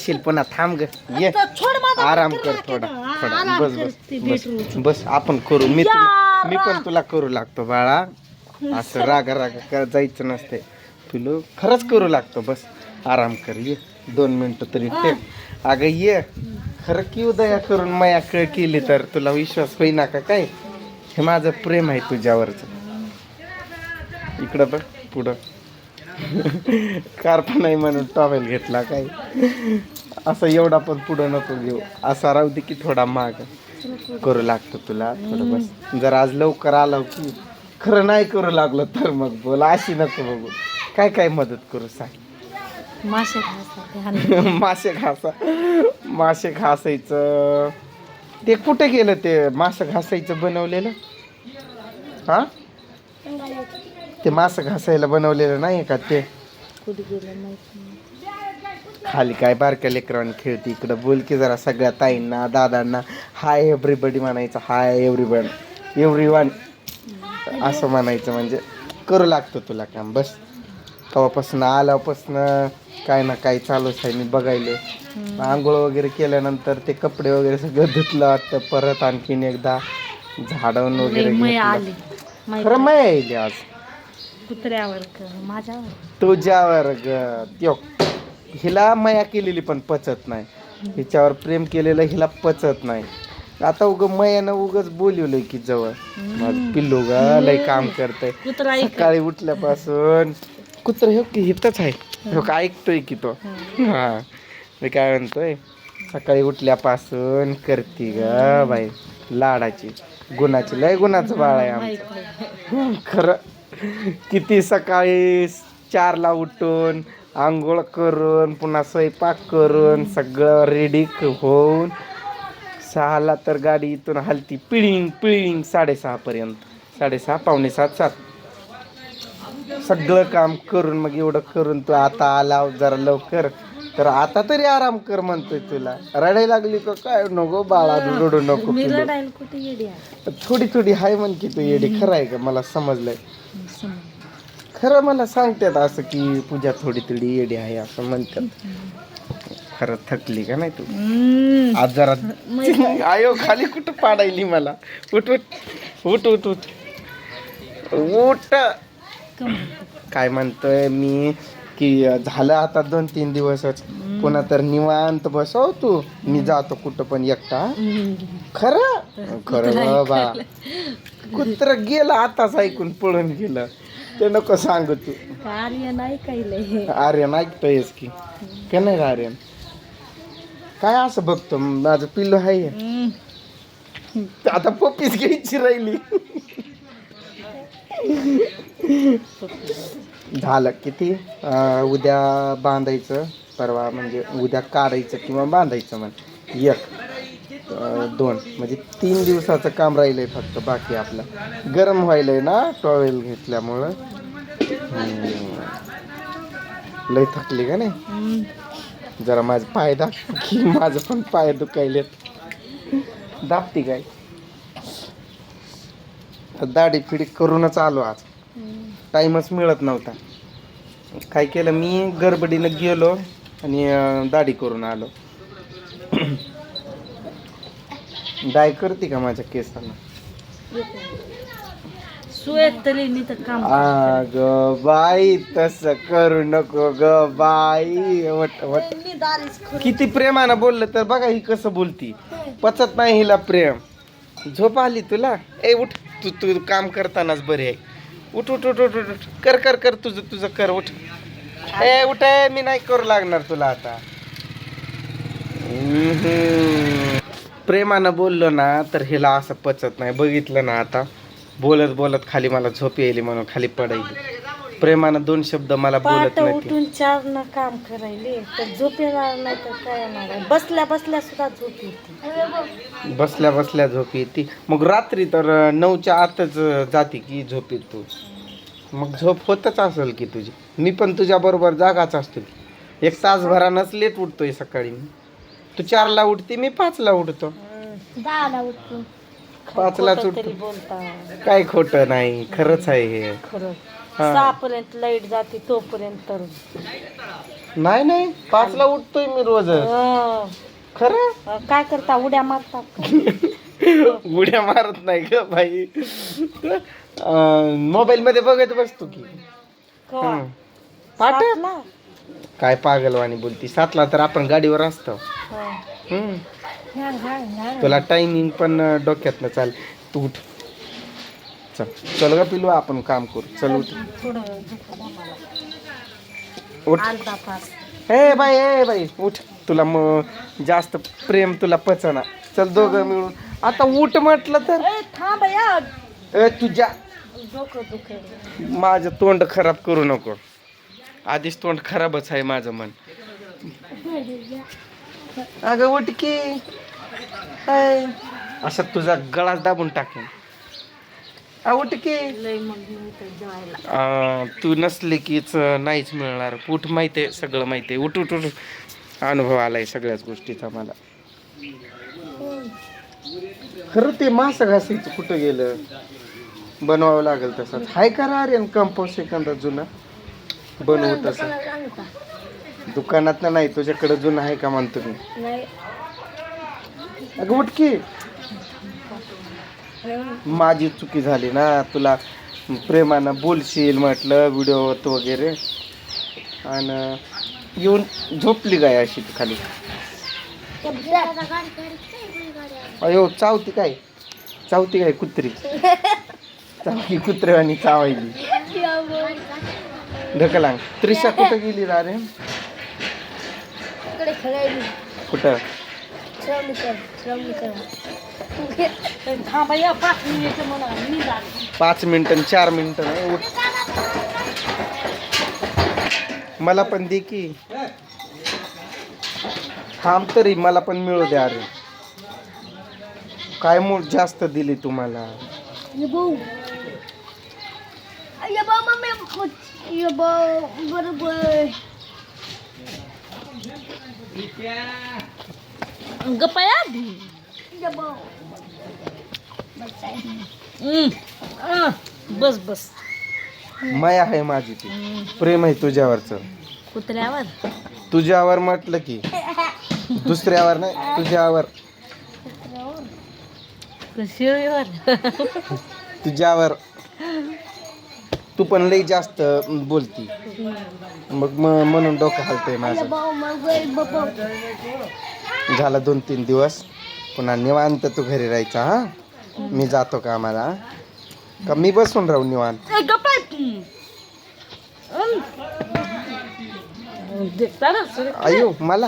शील पुन्हा थांब ग. ये. आराम कर थोडा थोडा. बस बस बस. बस आपण करू. मी तुला मी पण तुला करू लागतो बाळा. असं रागा रागा कर जायचं नसते. तुला खरंच करू लागतो बस. आराम कर ये. दोन मिनिटं तरी ठेव. अगं ये. खरं की उदया करून माया कळ केली तर तुला विश्वास होईना का काय? हे माझं प्रेम आहे तुझ्यावरच. इकडं बघ पुढं. कार पण नाही म्हणून टॉवेल घेतला काय असं एवढा पण पुढं नको घेऊ. असा राहू दे की थोडा माग. करू लागतो तुला थोडं बस. जर आज लवकर आलो की खरं नाही करू लागलो तर मग बोल. अशी नको बघू. काय काय मदत करू सांग. मासे खायचा मासे घासा मासे घासायचं ते कुठे गेलं ते मासे घासायचं बनवलेलं? हा? ते मासे घासायला बनवलेलं नाही का ते? कुठे गेलं माहिती नाही. खाली काय बारक्या लेकरांनी खेळते इकडं. बोल की जरा सगळ्या ताईंना दादांना. हाय एव्हरीबडी म्हणायचं. हाय एव्हरीबडी एव्हरी वन असं म्हणायचं म्हणजे करू लागतो तुला काम. बस. तेव्हापासून आल्यापासून काय ना काय चालूच आहे. मी बघायले. आंघोळ वगैरे केल्यानंतर ते कपडे वगैरे सगळं धुतलं. वाटतं परत आणखीन एकदा झाडवून वगैरे घेतलं. खरं मय येईल आज कुत्र्यावर क माझ्यावर तुझ्यावर ग त्यो हिला मया केलेली पण पचत नाही. हिच्यावर प्रेम केलेलं हिला पचत नाही. आता उग मयानं उगच बोलवलंय की जवळ. माझं पिल्लू ग लय काम करतय. कुत्रा ऐक सकाळी उठल्यापासून कुत्र हे की हितच आहे. ह्यो का ऐकतोय की तो? हा. मी काय म्हणतोय? सकाळी उठल्यापासून करती ग बाई. लाडाची. गुणाची. लय गुणाचं बाळ आहे आमचं. खरं. किती सकाळी चारला उठून आंघोळ करून पुन्हा स्वयंपाक करून सगळं रेडी होऊन सहाला तर गाडी इथून हलती. पिळिंग पिळिंग साडेसहापर्यंत साडेसहा पावणे सात सात. सगळं काम करून मग एवढं करून तू आता आला जरा लवकर. तर आता तरी आराम कर म्हणतोय तुला. रडायला लागली का काय? नको बाळा रडू नको मी पिलू. रडायला कुठे येडी आहे? थोडी थोडी हाय म्हण की तू येडी. खरं आहे का? मला समजलंय. समज. खरं मला सांगतात असं की पूजा थोडी थोडी येडी आहे असं म्हणतात. खरं थकली का नाही तू? हम्म. आज जरा आयो खाली कुठं पाडायली मला? उठ उठ. उठ उठ उठ. उठ. कम. काय म्हणतोय मी? की झालं आता दोन तीन दिवसच. पुन्हा तर निवांत बसव तू. मी जातो कुठं पण एकटा. खरं? खरं बा कुत्र गेलं आताच ऐकून पळून गेलं. ते नको सांगू तू. काही लय आर्यन ऐकतोयस की. का नाही आर्यन? काय असं बघतो? माझं पिल्लू आहे. आता पप्पीच घ्यायची राहिली. झालं. किती उद्या बांधायचं? परवा म्हणजे उद्या काढायचं किंवा बांधायचं म्हण. एक दोन. म्हणजे तीन दिवसाचं काम राहिलंय फक्त बाकी आपलं. गरम व्हायलंय ना टॉवेल घेतल्यामुळं. लय थकली का नाही. जरा माझं पाय दाब की माझं पण पाय दुखायलेत. दाबती काय? दाढी फिडी करूनच आलो आज. टाईमच मिळत नव्हता. काय केलं मी गडबडीनं गेलो आणि दाढी करून आलो. डाय करते का माझ्या केसांना? ग बाई तसं करू नको ग बाई. वट वट. किती प्रेमानं बोललं तर बघा ही कसं बोलती. पचत नाही हिला प्रेम. झोप आली तुला? ए उठ. तू तू काम करतानाच बरे आहे. उठ उठ उठ उठ उठ. उठ. कर कर कर तुझं तुझं कर उठ. ए उठ मी नाही करू लागणार तुला आता. प्रेमानं बोललो ना तर हिला असं पचत नाही. बघितलं ना आता. बोलत बोलत खाली मला झोप यायली म्हणून खाली पडायली. प्रेमानं दोन शब्द मला बोलत पाट नाही ती. उठून चार न काम करायले तर झोप येणार नाही तर काय येणार आहे? बसल्या बसल्या सुद्धा झोप येते. बसल्या बसल्या झोप येते. मग रात्री तर अं, नऊच्या आतच अं, जाते की झोप तू मग झोप होतच असेल की तुझी. मी पण तुझ्या बरोबर जागाच असतो की. एक तासभरानंच लेट उठतोय सकाळी मी. तू चारला उठते मी पाचला उठतो. दहाला उठतो. पाचला खोटं उठतो. तरी बोलता. काय खोटं नाही खरंच आहे हे. खरं. हा. सहा पर्यंत लाइट जाते तोपर्यंत तर. नाही नाही. पाचला उठतोय मी रोज. अं, खरं? काय करता? उड्या मारता? का? उड्या मारत नाही ग बाई. मोबाईल मध्ये बघत बसतो की. कवा? हं. सातला? काय पागलवाणी बोलती. सातला तर आपण गाडीवर असतो. हं. तुला टायमिंग पण डोक्यात चाल. तू उठ. चल. चल ग पिलू आपण काम करू. चल उठ. थोडं. उठ. अर्धा तास ए बाई ए बाई उठ. तुला मग जास्त प्रेम तुला पचना. चल दोघं मिळून. आता उठ म्हटलं तर. ए, थांब या. ए तुझ्या डोकं दुखेल. माझं तोंड खराब करू नको. आधीच तोंड खराबच आहे माझं मन. अगं उठ की. हाय. असं तुझा गळाच दाबून टाकेन. आ, उठ की आ, तू नसली कीच नाहीच मिळणार. उठ माहिती आहे सगळं माहिती आहे. उठ उठ उठ. अनुभव आलाय सगळ्याच गोष्टीचा मला. खरं ते मासं घासायचं कुठं गेलं? बनवावं लागेल तसंच. हाय करा अरे कंपोस्ट सेकंदात जुना? बनवू तसं. दुकानात नाही तुझ्याकडे जुनं आहे का म्हणतो मी? नाही. अगं उठकी माझी चुकी झाली ना तुला प्रेमानं बोलशील म्हटलं व्हिडिओ वगैरे. आणि येऊन झोपली गाय अशी खाली? अयो चावती काय? चावती काय कुत्री? चावती कुत्र्यावानी चावायली. ढकलांग. त्रिशा कुठं गेली रा? कुठं श्रमिकर श्रमिकर थांबा या पाच मिनिट चार मिनिटं नाही उठ. मला पण दे की. थांब तरी मला पण मिळू द्या अरे. काय मूळ जास्त दिली तुम्हाला? ये भाऊ ये भाऊ मम्मी ये भाऊ बरोबर. गप्पा बस बस. माया आहे माझी ती. प्रेम आहे तुझ्यावरच. कुत्र्यावर? तुझ्यावर म्हटलं की. दुसऱ्यावर नाही तुझ्यावर. तुझ्यावर. तू पण लई जास्त बोलती. मग म- म्हणून डोकं हलतंय माझं. झाला दोन तीन दिवस. पुन्हा निवांत तू घरी राहायचा हा? मी जातो कामाला. हा? का मी बसून राहू निवांत? अयो मला.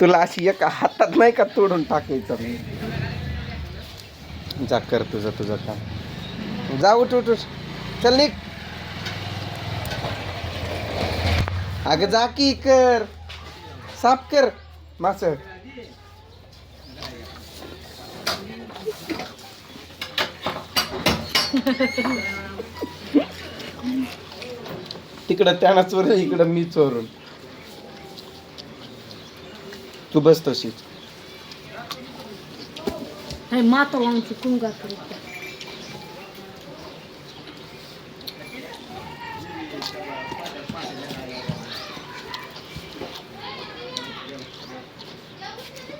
तुला अशी एका हातात नाही का तोडून टाकायचं मी? जा कर तुझं तुझं काम. जा उठ उठ उठ. चल निघ. अगं जा की कर साफ कर. मास. तिकडं त्यानं चोरून इकडं मी चोरून तू बस तशीच. माता वांची कुंगा करत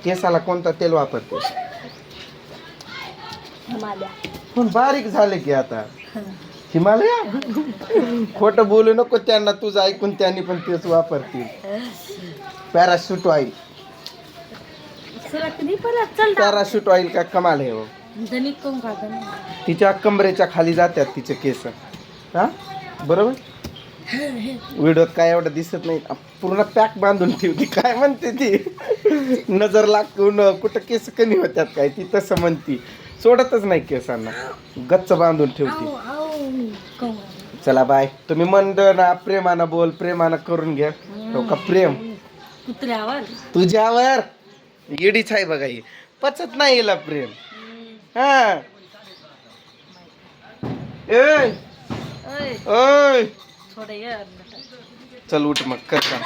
केसाला कोणता तेल वापरते पण बारीक झाले की आता. हिमालया? खोटं बोलू नको त्यांना तुझं ऐकून त्यांनी पण तेच वापरतील. Parachute oil. पॅराशूट ऑइल का कमाल आहे हो. तिच्या कमरेच्या खाली जातात तिचे केस. हा? बरोबर? व्हिडिओत काय एवढं दिसत नाही. पूर्ण पॅक बांधून ठेवती काय म्हणते ती? नजर लागून कुठं केस कमी होत्यात काय? ती तसं म्हणती. सोडतच नाही केसांना. गच्च बांधून ठेवती. चला बाय. तुम्ही मंद ना प्रेमानं बोल प्रेमानं करून घ्या. हो का प्रेम? कुत्र्यावर. तुझ्यावर? येडीच आहे बघा ही. पचत नाही हिला प्रेम. हा. ए ओय. थोडं ये. चल उठ मग कर काम.